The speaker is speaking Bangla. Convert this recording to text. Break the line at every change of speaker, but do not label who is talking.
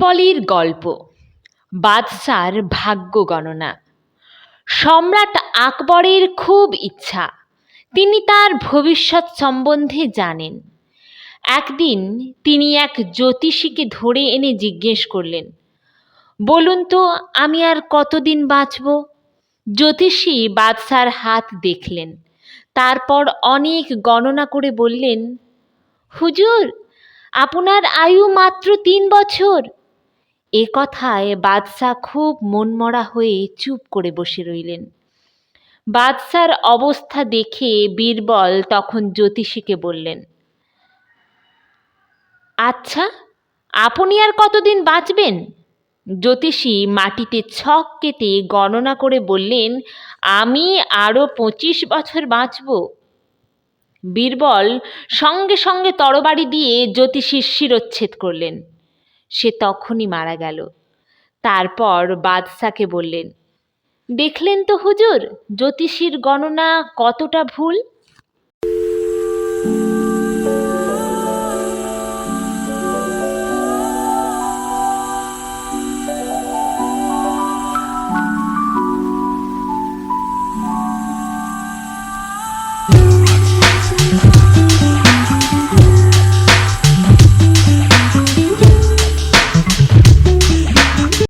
বীরবলের গল্প, বাদশার ভাগ্য গণনা। সম্রাট আকবরের খুব ইচ্ছা, তিনি তার ভবিষ্যৎ সম্বন্ধে জানেন। একদিন তিনি এক জ্যোতিষীকে ধরে এনে জিজ্ঞেস করলেন, বলুন তো, আমি আর কতদিন বাঁচব? জ্যোতিষী বাদশার হাত দেখলেন, তারপর অনেক গণনা করে বললেন, হুজুর, আপনার আয়ু মাত্র তিন বছর। এ কথায় বাদশাহ খুব মনমরা হয়ে চুপ করে বসে রইলেন। বাদশার অবস্থা দেখে বীরবল তখন জ্যোতিষীকে বললেন আচ্ছা আপনি আর কতদিন বাঁচবেন? জ্যোতিষী মাটিতে ছক কেটে গণনা করে বললেন, আমি আরও পঁচিশ বছর বাঁচব। বীরবল সঙ্গে সঙ্গে তরবারি দিয়ে জ্যোতিষীর শিরচ্ছেদ করলেন। সে তখনই মারা গেল। তারপর বাদশাকে বললেন দেখলেন তো হুজুর জ্যোতিষীর গণনা কতটা ভুল?